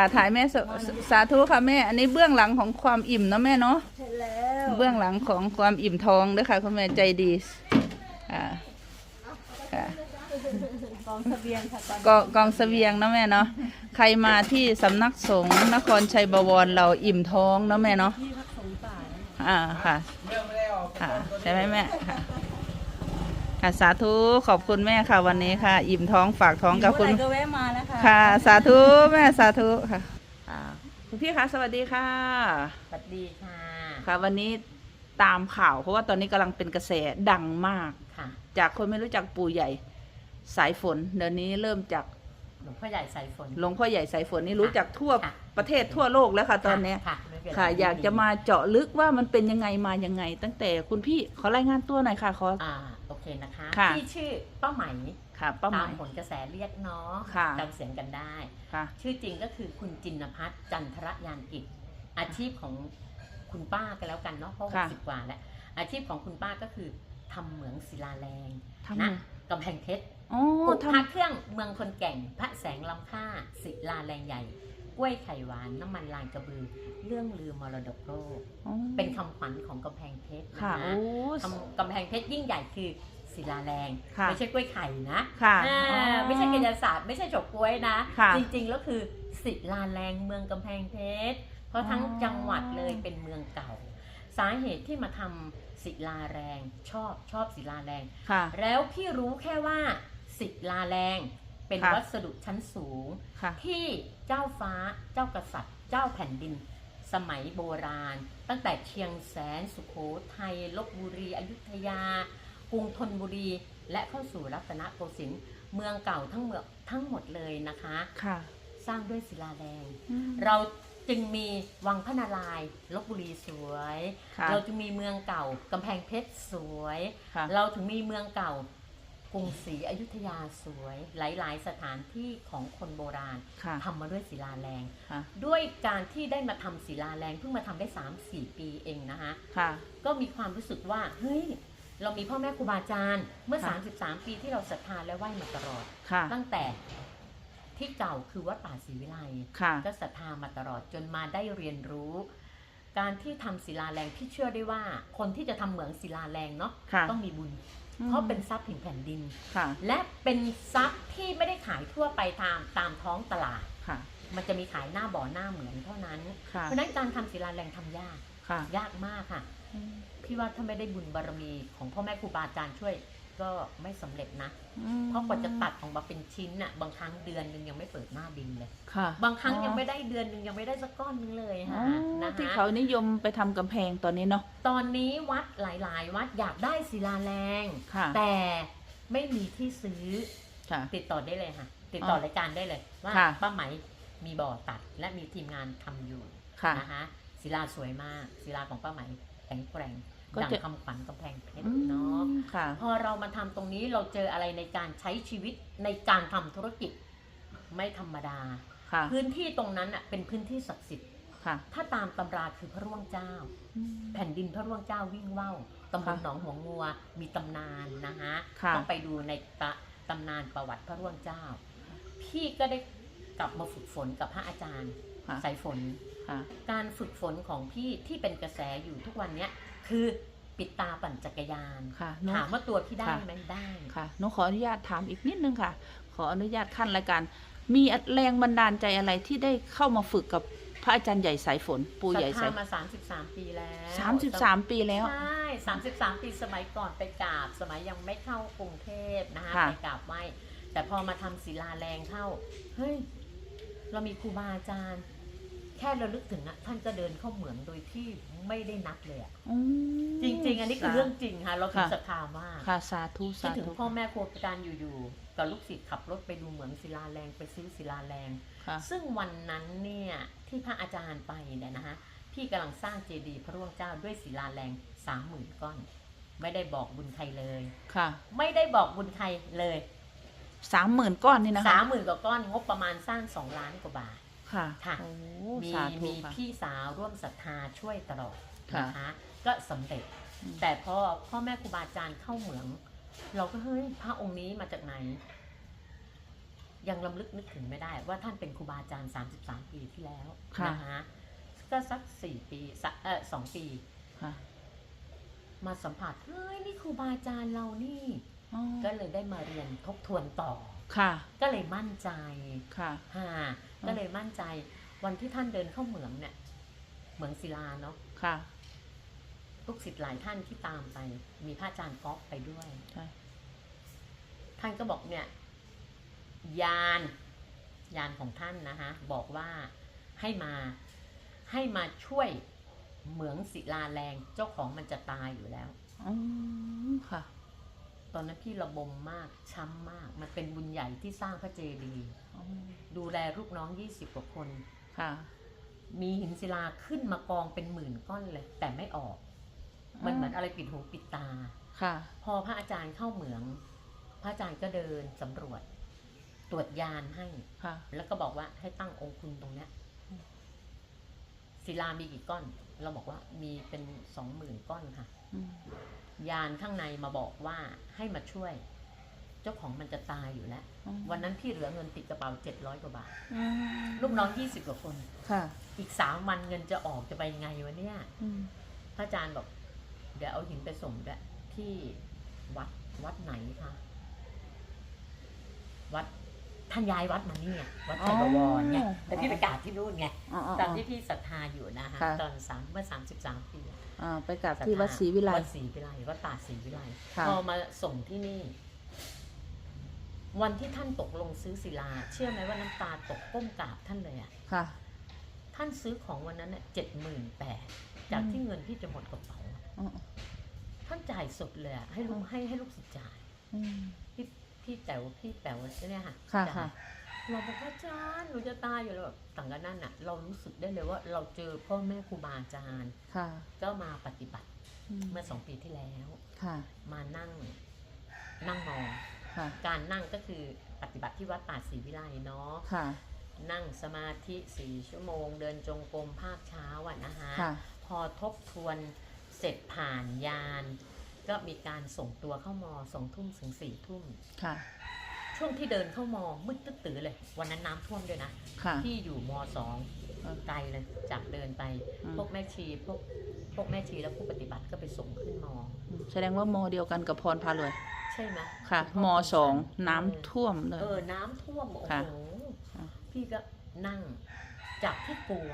ค่ะถ่ายแม่สสสาธุค่ะแม่ อันนี้เบื้องหลังของความอิ่มเนาะแม่เนาะใช่แล้วเบื้องหลังของความอิ่มท้องเด้วยค่ะคุณแม่ใจดีค่ะค่ะกองเสบียงค่ะตอนกองกองเสบียงเนาะแม่เนาะใครมาที่สำนักสงฆ์นครชัยบวรเราอิ่มท้องเนาะแม่เนาะที่พักสงฆ์ป่านะอ่าค่ะค่ะใช่ไหมแม่ค่ะ ค่ะสาธุขอบคุณแม่ค่ะวันนี้ค่ะ อิ่มท้องฝากท้องกับคุณหิวอะไรก็แวะมานะคะ ค่ะสาธุแม่สาธุค่ะอ่าคุณพี่คะสวัสดีค่ะ สวัสดีค่ะ ค่ะ วันนี้ตามข่าวเพราะว่าตอนนี้กำลังเป็นกระแสดังมากค่ะ จากคนไม่รู้จักปู่ใหญ่สายฝนเดี๋ยวนี้เริ่มจากหลวงพ่อใหญ่สายฝนหลวงพ่อใหญ่สายฝนนี่รู้จักทั่วค่ะประเทศทั่วโลกแล้วค่ะ ตอนเนี้ยค่ะไม่เป็นไรค่ะ อยากจะมาเจาะลึกว่ามันเป็นยังไงมายังไง ตั้งแต่คุณพี่ขอรายงานตัวหน่อยค่ะขอ อ่าโอเคนะคะ ค่ะ ที่ชื่อป้าไหมค่ะป้าหตามมายผลกระแสเรียกเนาะค่ะ จำเสียงกันได้ ค่ะ ชื่อจริงก็คือคุณจินพัฒน์จันทรยานกิจ อาชีพของคุณป้ากันแล้วกันเนาะเพราะหค่ะกสิบกว่าแล้วอาชีพของคุณป้าก็คือทำเหมืองศิลาแรงทำนะไงกำแพงเพชรอ๋อปลูกทพระเครื่องเมืองคนแก่ง พระแสงลำค่าศิลาแรงใหญ่กล้วยไข่หวานน้ำมันลานกระบือ เรื่องลือมรดกโลกำอ๋อเป็นคำขวัญของกำแพงเพชรค่ะนะโอ้คำกำแพงเพชรยิ่งใหญ่คือ ศิลาแรงค่ะไม่ใช่กล้วยไข่นะค่ะอ่าอ๋อ ไม่ใช่กายศาสตร์ไม่ใช่ฉกกล้วยนะ ค่ะ จริงๆแล้วคือศิลาแรงเมืองกำแพงเพชรเพราะทั้งอ๋อจังหวัดเลยเป็นเมืองเก่า สาเหตุที่มาทำศิลาแรงชอบชอบศิลาแรง ค่ะ แล้วพี่รู้แค่ว่าศิลาแรงเป็นค่ะ วัสดุชั้นสูง ค่ะ ที่เจ้าฟ้าเจ้ากษัตริย์ เจ้าแผ่นดิน สมัยโบราณ ตั้งแต่เชียงแสนสุขโขทัยลบบุรีอยุธยา กรุงธนบุรี และเข้าสู่รัตนโกสินทร์เมืองเก่าทั้งเมืองทั้งหมดเลยนะคะ ค่ะ สร้างด้วยศิลาแรงอืมเราจึงมีวังพระนารายณ์ลบบุรีสวย ค่ะเราจึงมีเมืองเก่ากำแพงเพชรสวย ค่ะ เราถึงมีเมืองเก่ากรุงศรีอยุธยาสวย หลาย ๆ สถานที่ของคนโบราณค่ะ ทำมาด้วยศิลาแรง ค่ะ ด้วยการที่ได้มาทำศิลาแรงเพิ่งมาทำได้ 3-4 ปีเองนะคะ ค่ะ ก็มีความรู้สึกว่า เฮ้ย เรามีพ่อแม่ครูบาอาจารย์ เมื่อ ค่ะ 33 ปีที่เราศรัทธาและไหว้มาตลอด ค่ะ ตั้งแต่ที่เก่าคือวัดป่าศรีวิไลค่ะ ก็ศรัทธามาตลอดจนมาได้เรียนรู้ การที่ทำศิลาแรงที่เชื่อได้ว่า คนที่จะทำเหมืองศิลาแรงเนาะค่ะต้องมีบุญเพราะเป็นทรัพย์แห่งแผ่นดิน ค่ะ และเป็นทรัพย์ที่ไม่ได้ขายทั่วไปตามตามท้องตลาด ค่ะ มันจะมีขายหน้าบ่อหน้าเหมืองเท่านั้นค่ะเพราะฉะนั้นการทำศิลาแรงทำยาก ค่ะ ยากมากค่ะ พี่ว่าถ้าไม่ได้บุญบารมีของพ่อแม่ครูบาอาจารย์ช่วย ก็ไม่สำเร็จนะ เพราะกว่าจะตัดออกมาเป็นชิ้นน่ะ บางครั้งเดือนหนึงยังไม่เปิดหน้าดินเลยค่ะบางครั้งยังไม่ได้เดือนหนึงยังไม่ได้สักก้อนหนึงเลยอ๋ค่ะอนะที่คะเขานิยมไปทำกำแพงตอนนี้เนาะตอนนี้วัดหลาย ๆ วัดอยากได้ศิลาแรงค่ะแต่ไม่มีที่ซื้อค่ะติดต่อได้เลยค่ะ ติดต่ออ๋อรายการได้เลยว่าค่ะป้าไหมมีบ่อตัดและมีทีมงานทำอยู่ค่ะนะคะศิลาสวยมากศิลาของป้าไหม แข็งแกร่งก็ดังจะ คำขวัญกำแพงเพชอืรมเนาะค่ะ พอเรามาทำตรงนี้เราเจออะไรในการใช้ชีวิตในการทำธุรกิจไม่ธรรมดา ค่ะ พื้นที่ตรงนั้นอะเป็นพื้นที่ศักดิ์สิทธิ์ ค่ะถ้าตามตำราคือพระร่วงเจ้าแผ่นดินพระร่วงเจ้าวิ่งว่าวตำบลค่ะหนองหัวงัว มีตำนานนะคะค่ะ ต้องไปดูในตะตำนานประวัติพระร่วงเจ้า พี่ก็ได้กลับมาฝึกฝนกับพระอาจารย์ ค่ะ สายฝน ค่ะ การฝึกฝนของพี่ที่เป็นกระแสอยู่ทุกวันเนี้ยคือปิดตาปั่นจักรยานค่ะหนูถามว่าตัวพี่ได้ค่ะไหมได้ค่ะหนูขออนุญาตถามอีกนิดนึงค่ะ ขออนุญาตขั้นรายการ มีแรงบันดาลใจอะไรที่ได้เข้ามาฝึกกับพระอาจารย์ใหญ่สายฝน ปู่ใหญ่ศรัทสาธายมา 33 ปีแล้วสามสิบสามปีแล้ว ใช่33 ปีสมัยก่อนไปกราบ สมัยยังไม่เข้ากรุงเทพนะคะค่ะ ไปกราบไหว้แต่พอมาทำศิลาแรงเข้า เฮ้ย เรามีครูบาอาจารย์ แค่ระลึกถึงอะท่านก็เดินเข้าเหมืองโดยที่ไม่ได้นัดเลยอะอืมจริง ๆ อันนี้คือเรื่องจริงค่ะ เราถึงค่ะ ศรัทธามากค่ะสาธุคิดสาถึงธุพ่อแม่ครูอาจารย์อยู่ๆกับลูกศิษย์ขับรถไปดูเหมืองศิลาแรงไปซื้อศิลาแรง ค่ะ ซึ่งวันนั้นเนี่ยที่พระอาจารย์ไปเนี่ยนะคะพี่กำลังสร้างเจดีย์พระร่วงเจ้าด้วยศิลาแรงสามหมื่นก้อน ไม่ได้บอกบุญใครเลย ค่ะไม่ได้บอกบุญใครเลยสามหมื่นก้อนนี่นะคะ สามหมื่นกว่าก้อนงบประมาณสร้างสองล้านกว่าบาท ค่ะค่ะโอ้มีสาธุมีค่ะ พี่สาวร่วมศรัทธาช่วยตลอดค่ะนะคะก็สำเร็จ อืม แต่พอพ่อแม่ครูบาอาจารย์เข้าเหมือง เราก็เฮ้ยพระองค์นี้มาจากไหน ยังลำลึกนึกถึงไม่ได้ ว่าท่านเป็นครูบาอาจารย์ 33 ปีที่แล้วค่ะ นะคะก็สักสี่ปีสักเออสองปี ค่ะมาสัมผัสเฮ้ยนี่ครูบาอาจารย์เรานี่ อ๋อก็เลยได้มาเรียนทบทวนต่อ ค่ะ ก็เลยมั่นใจค่ะฮ่าก็เลยมั่นใจ วันที่ท่านเดินเข้าเหมืองเนี่ย เหมืองศิลาเนาะค่ะลูกศิษย์หลายท่านที่ตามไป มีพระอาจารย์ก๊อกไปด้วยใช่ท่านก็บอกเนี่ย ยานยานของท่านนะคะบอกว่าให้มาให้มาช่วยเหมืองศิลาแรงเจ้าของมันจะตายอยู่แล้วอ๋อค่ะ ตอนนั้นพี่ระบมมากช้ำมาก มันเป็นบุญใหญ่ที่สร้างพระเจดีย์อ๋อดูแลลูกน้องยี่สิบกว่าคนค่ะ มีหินศิลาขึ้นมากองเป็นหมื่นก้อนเลย แต่ไม่ออก มันเหมือนอะไรปิดหูปิดตาค่ะ พอพระอาจารย์เข้าเหมือง พระอาจารย์ก็เดินสำรวจ ตรวจยานให้ค่ะ แล้วก็บอกว่าให้ตั้งองค์คุณตรงเนี้ยศิลามีกี่ก้อน เราบอกว่ามีเป็นสองหมื่นก้อนค่ะอืม ยานข้างในมาบอกว่าให้มาช่วย เจ้าของมันจะตายอยู่แล้วอ๋อวันนั้นพี่เหลือเงินติดกระเป๋าเจ็ดร้อยกว่าบาทอืมลูกน้องยี่สิบกว่าคนค่ะ อีกสามวันเงินจะออกจะไปยังไงวะเนี่ยอืมพระอาจารย์บอก เดี๋ยวเอาหินไปส่งด้วยที่วัดวัดไหนคะวัด ท่านย้ายวัดมานี่ไงวัดชัยบวรไงแต่พี่ไปกราบที่นู่นไงอ๋ออ๋อตอนที่พี่ศรัทธาอยู่นะคะค่ะ ตอนสามเมื่อสามสิบสามปีอะอ่าไปกลับที่วัดศรีวิไล วัดศรีวิไลวัดป่าศรีวิไลค่ะ พอมาส่งที่นี่ วันที่ท่านตกลงซื้อศิลา เชื่อไหมว่าน้ำตาตกก้มกราบท่านเลยอะค่ะ ท่านซื้อของวันนั้นเจ็ดหมื่นแปดจากที่เงินที่จะหมดกระเป๋าอะอ๋อท่านจ่ายสดเลยอะให้ลูกให้ให้ลูกศิษย์จ่าย อืม พี่พี่แต๋วพี่แป๋วเนี่ยค่ะค่ะจ่ายค่ะ เราบอกว่าอาจารย์หนูจะตายอยู่แล้วแบบต่างกันนั่นอะเรารู้สึกได้เลยว่าเราเจอพ่อแม่ครูบาอาจารย์ค่ะก็มาปฏิบัติอืมเมื่อสองปีที่แล้ว ค่ะ มานั่งนั่งมองค่ะ การนั่งก็คือปฏิบัติที่วัดป่าศรีวิไลเนาะค่ะ นั่งสมาธิสี่ชั่วโมง เดินจงกรมภาคเช้าอะนะคะ ค่ะ พอทบทวนเสร็จผ่านยาน ก็มีการส่งตัวเข้ามอสองทุ่มถึงสี่ทุ่ม ค่ะ ช่วงที่เดินเข้ามอมืดตึ๊ดตื้อเลย วันนั้นน้ำท่วมด้วยนะ ค่ะ ที่อยู่มสองเออไกลเลยจากเดินไป อืม พวกแม่ชีพวกพวกแม่ชีและผู้ปฏิบัติก็ไปส่งขึ้นมอ แสดงว่ามอเดียวกันกับพรพารวย ใช่ไหมค่ะณพ่มคุณสองสัน้ำท่วมเลยเออน้ำท่วม โอ้ค่ะโห ค่ะพี่ก็นั่งจากที่กลัว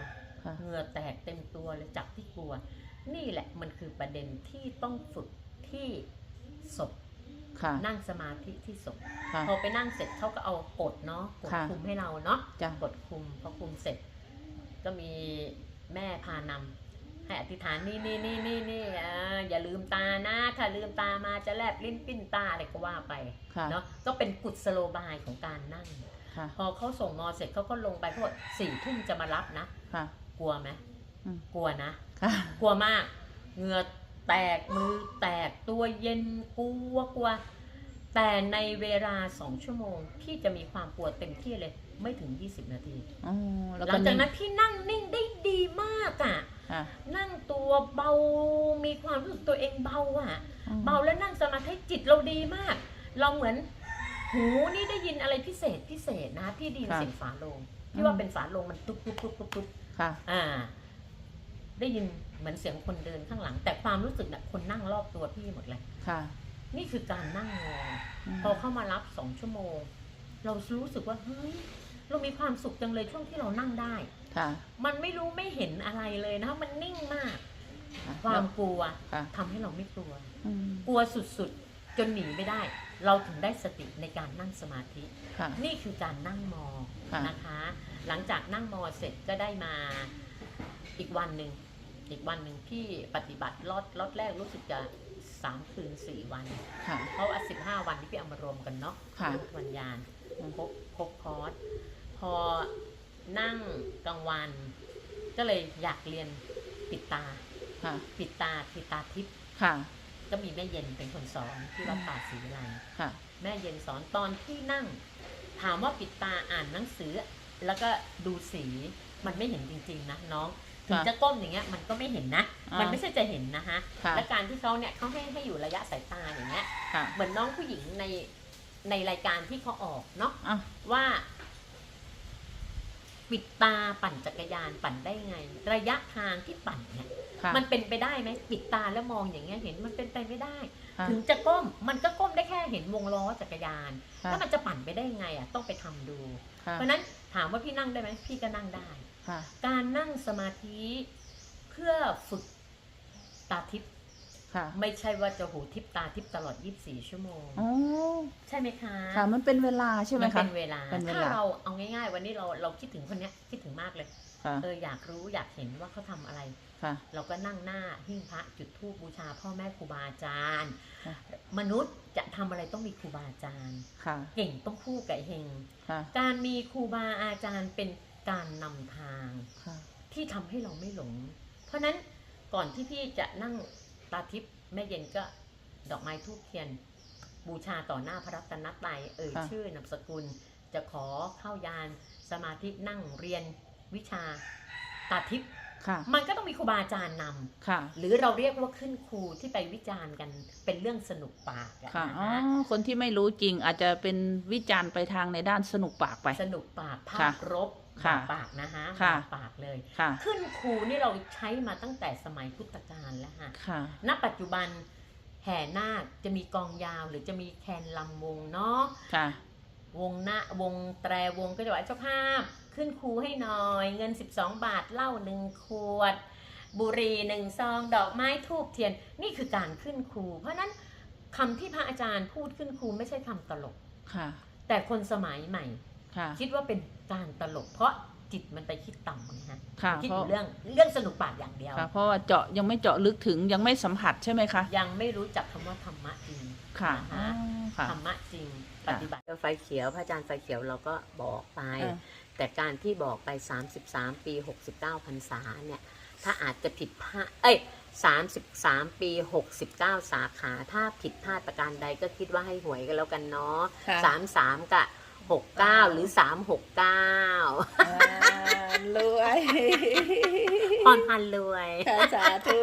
ค่ะ เหงื่อแตกเต็มตัวเลยจากที่กลัว นี่แหละมันคือประเด็นที่ต้องฝึก ที่ศพค่ะ นั่งสมาธิที่ศพค่ะ พอไปนั่งเสร็จเขาก็เอากดเนาะกดค่ะคุมให้เราเนาะจ้ะ กดคุมพอคุมเสร็จ ก็มีแม่พานำให้อธิษฐานนี่นี่นี่นี่นี่อ่าอย่าลืมตานะ ถ้าลืมตามาจะแลบลิ้นปิ้นตาอะไรก็ว่าไปค่ะเนาะก็เป็นกุศโลบายของการนั่ง ค่ะพอเขาส่งมอเสร็จเขาก็ลงไปเพราะสี่ทุ่มจะมารับนะ ค่ะ กลัวไหมอืม กลัวนะ ค่ะ กลัวมาก เหงื่อ แตกมือแตกตัวเย็นกลัวกลัวแต่ในเวลาสองชั่วโมง พี่จะมีความกลัวเต็มที่เลย ไม่ถึง 20 นาทีอ๋อแล้วหลัก็งจากนั้นพี่นั่งนิ่งได้ดีมากอะ่ะค่ะนั่งตัวเบามีความรู้สึกตัวเองเบาอะ่ะอืมเบาแล้วนั่งสมาธิจิตเราดีมาก เราเหมือนหูนี่ได้ยินอะไรพิเศษพิเศษนะ พี่ไดีนเสียงฝาโลงพี่ว่าเป็นฝาโลงมันตุ๊บตุ๊บตุ๊บตุ๊บตุ๊บค่ะอ่า ได้ยิน เหมือนเสียงคนเดินข้างหลัง แต่ความรู้สึกน่ะคนนั่งรอบตัวพี่หมดเลยค่ะ นี่คือการนั่งงอมพอเข้ามารับสองชั่วโมง เรารู้สึกว่าเฮ้ยเรามีความสุขจังเลยช่วงที่เรานั่งได้ ค่ะ มันไม่รู้ไม่เห็นอะไรเลยนะมันนิ่งมากค่ะความกลัวค่ะ ทำให้เราไม่กลัว อืมกลัวสุดๆ จนหนีไม่ได้ เราถึงได้สติในการนั่งสมาธิ ค่ะ นี่คือการนั่งมอค่ะ นะคะ หลังจากนั่งมอเสร็จก็ได้มาอีกวันหนึ่ง อีกวันหนึ่งพี่ปฏิบัติรอดรอดแรกรู้สึกจะสามคืนสี่วัน ค่ะ เพราะว่าสิบห้าวันที่พี่เอามารวมกันเนาะค่ะวันยานอืมครบครบคอร์สพอนั่งกลางวัน ก็เลยอยากเรียนปิดตา ค่ะ ปิดตาปิดตาทิพย์ค่ะ ก็มีแม่เย็นเป็นคนสอนที่วัดป่าศรีวิไลค่ะ แม่เย็นสอนตอนที่นั่ง ถามว่าปิดตาอ่านหนังสือ แล้วก็ดูสีมันไม่เห็นจริง ๆ นะน้อง ถึงค่ะจะก้มอย่างเงี้ยมันก็ไม่เห็นนะอ่ามัมันไม่ใช่จะเห็นนะคะค่ะและการที่เขาเนี่ยเขาให้ให้อยู่ระยะสายตาอย่างเงี้ยค่ะเหมือนน้องผู้หญิงในในรายการที่เขาออกเนาะอะว่า ปิดตาปั่นจักรยานปั่นได้ไง ระยะทางที่ปั่นเนี่ยค่ะมันเป็นไปได้ไหมปิดตาแล้วมองอย่างเงี้ยเห็นมันเป็นไปไม่ได้ค่ะถึงจะก้มมันก็ก้มได้แค่เห็นวงล้อจักรยานค่ะแล้วมันจะปั่นไปได้ไงอะต้องไปทำดูค่ะเพราะฉะนั้นถามว่าพี่นั่งได้ไหมพี่ก็นั่งได้ ค่ะ การนั่งสมาธิเพื่อฝึกตาทิพย์ค่ะไม่ใช่ว่าจะหูทิพย์ตาทิพย์ตลอด 24 ชั่วโมง อ๋อ ใช่ไหมคะค่ะ มันเป็นเวลาใช่ไหมมันคะเป็นเวลาเป็นเวถ้าลาเราเอาง่าย ๆ วันนี้เราเราคิดถึงคนเนี้ยคิดถึงมากเลยค่ะเอออยากรู้อยากเห็นว่าเขาทำอะไรค่ะเราก็นั่งหน้าหิ้งพระจุดธูปบูชาพ่อแม่ครูบาอาจารย์ค่ะมนุษย์จะทำอะไรต้องมีครูบาอาจารย์ค่ะเก่งต้องคู่กับเฮงค่ะการมีครูบาอาจารย์เป็น การนำทางค่ะที่ทำให้เราไม่หลง เพราะฉะนั้นก่อนที่พี่จะนั่งตาทิพย์แม่เย็นก็ดอกไม้ทูบเทียน บูชาต่อหน้าพระรัตนตรัยเอ่ยค่ะชื่อนามสกุล จะขอเข้ายานสมาธินั่งเรียนวิชาตาทิพย์ค่ะมันก็ต้องมีครูบาอาจารย์นำค่ะหรือเราเรียกว่าขึ้นครูที่ไปวิจารณ์กันเป็นเรื่องสนุกปากอะค่ะนะอ๋อคะคนที่ไม่รู้จริงอาจจะเป็นวิจารณ์ไปทางในด้านสนุกปากไป สนุกปากภาค่ะพรบ ค่ะบาปากนะคะค่ะบาปากเลยค่ะขึ้นครูนี่เราใช้มาตั้งแต่สมัยพุทธกาลแล้วค่ะค่ะณปัจจุบันแห่นาคจะมีกองยาวหรือจะมีแคนลำวงเนาะค่ะวงหน้าวงแตรวงก็จะว่าเจ้าภาพขึ้นครูให้หน่อย เงิน 12 บาทเหล้าหนึ่งขวด บุหรี่หนึ่งซองดอกไม้ทูบเทียนนี่คือการขึ้นครู เพราะฉะนั้นคำที่พระอาจารย์พูดขึ้นครูไม่ใช่คำตลกค่ะ แต่คนสมัยใหม่ ค่ะ คิดว่าเป็นการตลกเพราะจิตมันไปคิดต่ำนะฮะค่ะคิดเพอราะยู่เรื่องเรื่องสนุกปากอย่างเดียว ค่ะเพราะว่าเจาะยังไม่เจาะลึกถึงยังไม่สัมผัสใช่ไหมคะยังไม่รู้จักคำว่าธรรมะจริง ค่ะนะคะอ๋อค่ะ ธรรมะจริงปค่ะ ฏิบัติ ไฟเขียวพระอาจารย์ไฟเขียวเราก็บอกไป เออ แต่การที่บอกไป 33 ปี 69พรรษาเนี่ย ถ้าอาจจะผิดพลาดเอ้ย 33 ปี 69 สาขา ถ้าผิดพลาดประการใดก็คิดว่าให้หวยกันแล้วกันเนาะค่ะ 33กั บ69หรือ369รวย พรพันรวย ค่ะสาธุ